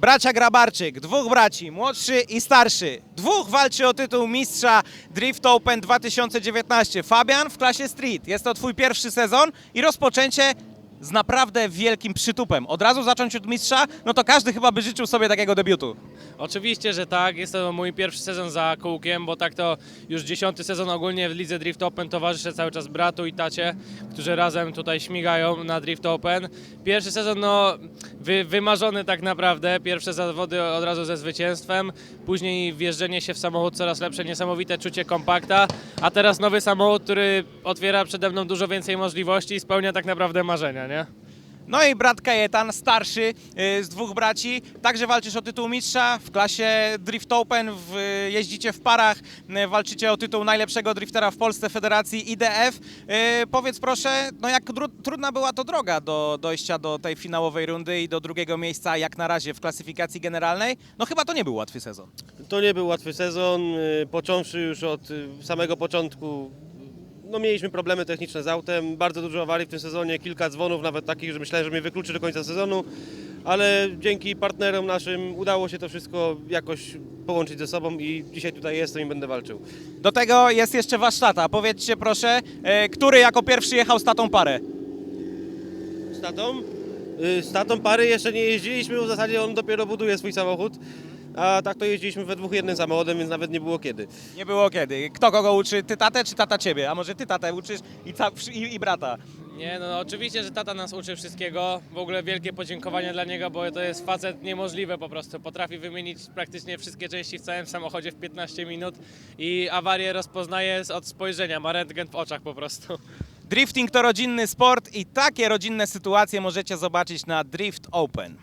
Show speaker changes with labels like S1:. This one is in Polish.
S1: Bracia Grabarczyk, dwóch braci, młodszy i starszy. Dwóch walczy o tytuł mistrza Drift Open 2019. Fabian w klasie Street. Jest to twój pierwszy sezon i rozpoczęcie z naprawdę wielkim przytupem. Od razu zacząć od mistrza, no to każdy chyba by życzył sobie takiego debiutu.
S2: Oczywiście, że tak. Jest to mój pierwszy sezon za kółkiem, bo tak to już dziesiąty sezon ogólnie w lidze Drift Open towarzyszę cały czas bratu i tacie, którzy razem tutaj śmigają na Drift Open. Pierwszy sezon no wy, wymarzony tak naprawdę. Pierwsze zawody od razu ze zwycięstwem, później wjeżdżenie się w samochód coraz lepsze, niesamowite czucie kompakta, a teraz nowy samochód, który otwiera przede mną dużo więcej możliwości i spełnia tak naprawdę marzenia, nie?
S1: No i brat Kajetan, starszy y, z dwóch braci, także walczysz o tytuł mistrza w klasie Drift Open, w, jeździcie w parach, y, walczycie o tytuł najlepszego driftera w Polsce Federacji IDF. Y, Powiedz proszę, no jak dru- trudna była to droga do dojścia do tej finałowej rundy i do drugiego miejsca jak na razie w klasyfikacji generalnej? No chyba to nie był łatwy sezon.
S3: To nie był łatwy sezon, y, począwszy już od y, samego początku. No mieliśmy problemy techniczne z autem, bardzo dużo awarii w tym sezonie, kilka dzwonów, nawet takich, że myślałem, że mnie wykluczy do końca sezonu, ale dzięki partnerom naszym udało się to wszystko jakoś połączyć ze sobą i dzisiaj tutaj jestem i będę walczył.
S1: Do tego jest jeszcze wasz tata. Powiedzcie proszę, y, który jako pierwszy jechał z tatą parę?
S3: Z tatą? Y, Z tatą pary jeszcze nie jeździliśmy, bo w zasadzie on dopiero buduje swój samochód, a tak to jeździliśmy we dwóch jednym samochodem, więc nawet nie było kiedy.
S1: Nie było kiedy. Kto kogo uczy? Ty tatę czy tata ciebie? A może ty tatę uczysz i, ca- i, i brata?
S2: Nie, no oczywiście, że tata nas uczy wszystkiego. W ogóle wielkie podziękowanie dla niego, bo to jest facet niemożliwy po prostu. Potrafi wymienić praktycznie wszystkie części w całym samochodzie w 15 minut i awarię rozpoznaje z- od spojrzenia, ma rentgen w oczach po prostu.
S1: Drifting to rodzinny sport i takie rodzinne sytuacje możecie zobaczyć na Drift Open.